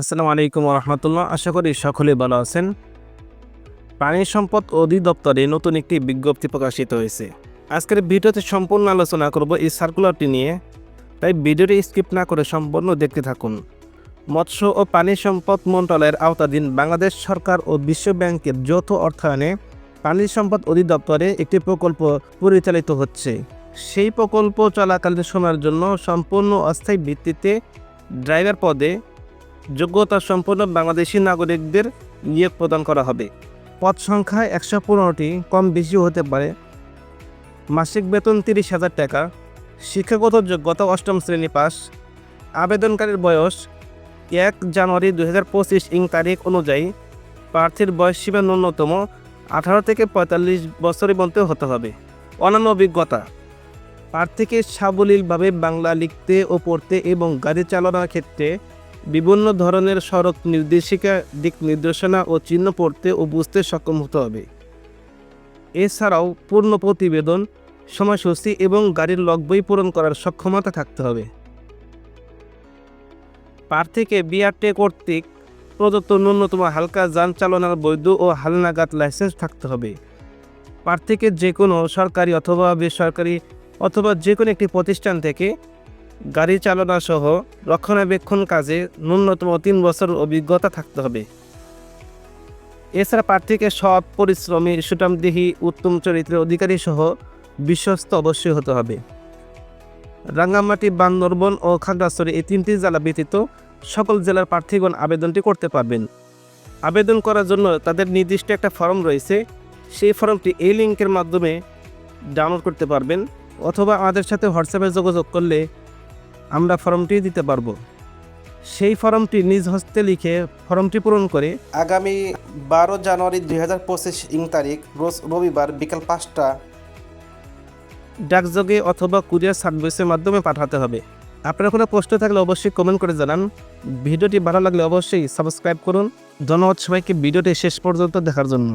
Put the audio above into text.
আসসালামু আলাইকুম রহমতুল্লাহ আশা করি সকলে ভালো আছেন। প্রাণী সম্পদ অধিদপ্তরে নতুন একটি বিজ্ঞপ্তি প্রকাশিত হয়েছে। আজকের ভিডিওতে সম্পূর্ণ আলোচনা করব এই সার্কুলারটি নিয়ে। তাই ভিডিওটি স্কিপ না করে সম্পূর্ণ দেখতে থাকুন। মৎস্য ও পানি সম্পদ মন্ত্রণালয়ের আওতাধীন বাংলাদেশ সরকার ও বিশ্ব ব্যাংকের যৌথ অর্থায়নে পানি সম্পদ অধিদপ্তরে একটি প্রকল্প পরিচালিত হচ্ছে। সেই প্রকল্প চলাকালীন সময়ের জন্য সম্পূর্ণ অস্থায়ী ভিত্তিতে ড্রাইভার পদে যোগ্যতা সম্পন্ন বাংলাদেশি নাগরিকদের নিয়োগ প্রদান করা হবে। পদ সংখ্যা একশো পনেরোটি, কম বেশি হতে পারে। মাসিক বেতন তিরিশ হাজার টাকা। শিক্ষাগত যোগ্যতা অষ্টম শ্রেণি পাস। আবেদনকারীর বয়স এক জানুয়ারি দু হাজার পঁচিশ ইং তারিখ অনুযায়ী প্রার্থীর বয়স সীমা ন্যূনতম আঠারো থেকে পঁয়তাল্লিশ বছরের মধ্যে হতে হবে। অন্যান্য অভিজ্ঞতা। প্রার্থীকে সাবলীলভাবে বাংলা লিখতে ও পড়তে এবং গাড়ি চালানোর ক্ষেত্রে বিভিন্ন ধরনের সড়ক নির্দেশিকা, দিক নির্দেশনা ও চিহ্ন পড়তে ও বুঝতে সক্ষম হতে হবে। এছাড়াও পূর্ণ প্রতিবেদন, সময়সূচি এবং গাড়ির লগ বই পূরণ করার সক্ষমতা থাকতে হবে। প্রার্থীকে বিআরটে কর্তৃক প্রদত্ত ন্যূনতম হালকা যান চালনার বৈধ ও হালনাগাদ লাইসেন্স থাকতে হবে। প্রার্থীকে যে কোনো সরকারি অথবা বেসরকারি অথবা যে কোনো একটি প্রতিষ্ঠান থেকে গাড়ি চালনা সহ রক্ষণাবেক্ষণ কাজে ন্যূনতম তিন বছর অভিজ্ঞতা থাকতে হবে। এছাড়া প্রার্থীকে সৎ পরিশ্রমী সুটামদেহী উত্তম চরিত্রের অধিকারী সহ বিশ্বস্ত অবশ্যই হতে হবে। রাঙ্গামাটি, বান্দরবন ও খাগড়াছড়ি এই তিনটি জেলা ব্যতীত সকল জেলার প্রার্থীগণ আবেদনটি করতে পারবেন। আবেদন করার জন্য তাদের নির্দিষ্ট একটা ফর্ম রয়েছে। সেই ফর্মটি এই লিঙ্কের মাধ্যমে ডাউনলোড করতে পারবেন অথবা আমাদের সাথে হোয়াটসঅ্যাপে যোগাযোগ করলে আমরা ফর্মটি দিতে পারব। সেই ফর্মটি নিজ হস্তে লিখে ফর্মটি পূরণ করে আগামী বারো জানুয়ারি দুই হাজার পঁচিশ ইং তারিখ রোজ রবিবার বিকাল পাঁচটা ডাকযোগে অথবা কুরিয়ার সার্ভিসের মাধ্যমে পাঠাতে হবে। আপনার কোনো প্রশ্ন থাকলে অবশ্যই কমেন্ট করে জানান। ভিডিওটি ভালো লাগলে অবশ্যই সাবস্ক্রাইব করুন। ধন্যবাদ সবাইকে ভিডিওটি শেষ পর্যন্ত দেখার জন্য।